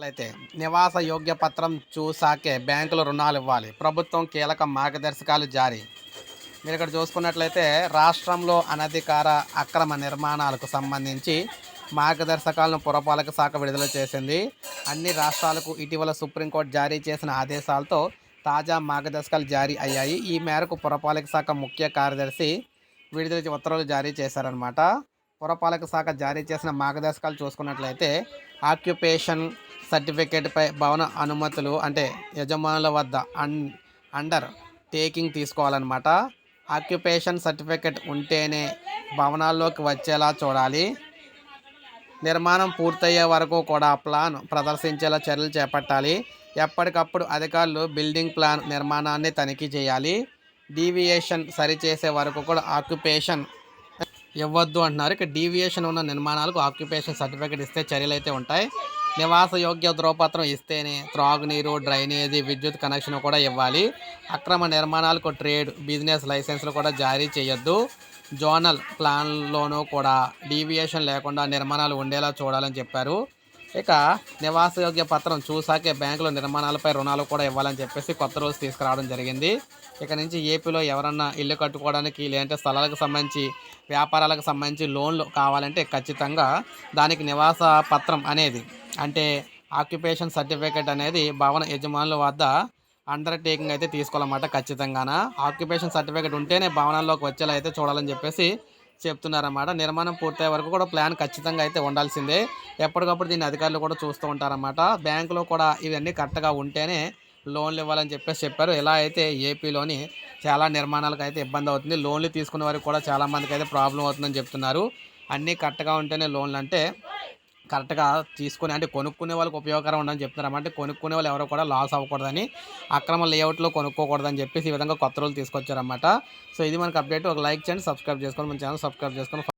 అయితే నివాస యోగ్య పత్రం చూసాకే బ్యాంకులు రుణాలు ఇవ్వాలి. ప్రభుత్వం కీలక మార్గదర్శకాలు జారీ. మీరు ఇక్కడ చూసుకున్నట్లయితే రాష్ట్రంలో అనధికార అక్రమ నిర్మాణాలకు సంబంధించి మార్గదర్శకాలను పురపాలక శాఖ విడుదల చేసింది. అన్ని రాష్ట్రాలకు ఇటీవల సుప్రీంకోర్టు జారీ చేసిన ఆదేశాలతో తాజా మార్గదర్శకాలు జారీ అయ్యాయి. ఈ మేరకు పురపాలక శాఖ ముఖ్య కార్యదర్శి విడుదల ఉత్తర్వులు జారీ చేశారనమాట పురపాలక శాఖ జారీ చేసిన మార్గదర్శకాలు చూసుకున్నట్లయితే ఆక్యుపేషన్ సర్టిఫికేట్పై భవన అనుమతులు అంటే యజమానుల వద్ద అన్ అండర్ టేకింగ్ తీసుకోవాలన్నమాట. ఆక్యుపేషన్ సర్టిఫికేట్ ఉంటేనే భవనాల్లోకి వచ్చేలా చూడాలి. నిర్మాణం పూర్తయ్యే వరకు కూడా ప్లాన్ ప్రదర్శించేలా చర్యలు చేపట్టాలి. ఎప్పటికప్పుడు అధికారులు బిల్డింగ్ ప్లాన్ నిర్మాణాన్ని తనిఖీ చేయాలి. డీవియేషన్ సరిచేసే వరకు కూడా ఆక్యుపేషన్ ఇవ్వద్దు అంటున్నారు. ఇక డీవియేషన్ ఉన్న నిర్మాణాలకు ఆక్యుపేషన్ సర్టిఫికేట్ ఇస్తే చర్యలు అయితే ఉంటాయి. నివాస యోగ్య ధ్రువపత్రం ఇస్తేనే త్రాగునీరు డ్రైనేజీ విద్యుత్ కనెక్షన్ కూడా ఇవ్వాలి. అక్రమ నిర్మాణాలకు ట్రేడ్ బిజినెస్ లైసెన్సులు కూడా జారీ చేయొద్దు. జోనల్ ప్లాన్లోనూ కూడా డీవియేషన్ లేకుండా నిర్మాణాలు ఉండేలా చూడాలని చెప్పారు. ఇక నివాసయోగ్య పత్రం చూసాకే బ్యాంకులు నిర్మాణాలపై రుణాలు కూడా ఇవ్వాలని చెప్పేసి కొత్త రోజు తీసుకురావడం జరిగింది. ఇక నుంచి ఏపీలో ఎవరన్నా ఇల్లు కట్టుకోవడానికి లేదంటే స్థలాలకు సంబంధించి వ్యాపారాలకు సంబంధించి లోన్లు కావాలంటే ఖచ్చితంగా దానికి నివాస పత్రం అనేది అంటే ఆక్యుపేషన్ సర్టిఫికేట్ అనేది భవన యజమానుల వద్ద అండర్టేకింగ్ అయితే తీసుకోవాలన్నమాట ఖచ్చితంగాన. ఆక్యుపేషన్ సర్టిఫికేట్ ఉంటేనే భవనాల్లోకి వచ్చేలా అయితే చూడాలని చెప్పేసి చెప్తున్నారన్నమాట. నిర్మాణం పూర్తయ్యే వరకు కూడా ప్లాన్ ఖచ్చితంగా అయితే ఉండాల్సిందే. ఎప్పటికప్పుడు దీన్ని అధికారులు కూడా చూస్తూ ఉంటారన్నమాట. బ్యాంకులో కూడా ఇవన్నీ కరెక్ట్గా ఉంటేనే లోన్లు ఇవ్వాలని చెప్పేసి చెప్పారు. ఇలా అయితే ఏపీలోని చాలా నిర్మాణాలకు అయితే ఇబ్బంది అవుతుంది. లోన్లు తీసుకునే వారికి కూడా చాలామందికి అయితే ప్రాబ్లం అవుతుందని చెప్తున్నారు. అన్నీ కరెక్ట్గా ఉంటేనే లోన్లు అంటే కరెక్ట్గా తీసుకుని అంటే కొనుక్కునే వాళ్ళకి ఉపయోగకరం ఉండని చెప్తున్నారు. అంటే కొనుక్కునే వాళ్ళు ఎవరో కూడా లాస్ అవ్వకూడదని అక్రమ లేఅవుట్లో కొనుక్కోకూడదని చెప్పేసి ఈ విధంగా కొత్త రోజులు తీసుకొచ్చారన్నమాట. సో ఇది మనకు అప్డేట్. ఒక లైక్ చేయండి సబ్స్క్రైబ్ చేసుకోండి. మన ఛానల్ సబ్స్క్రైబ్ చేసుకొని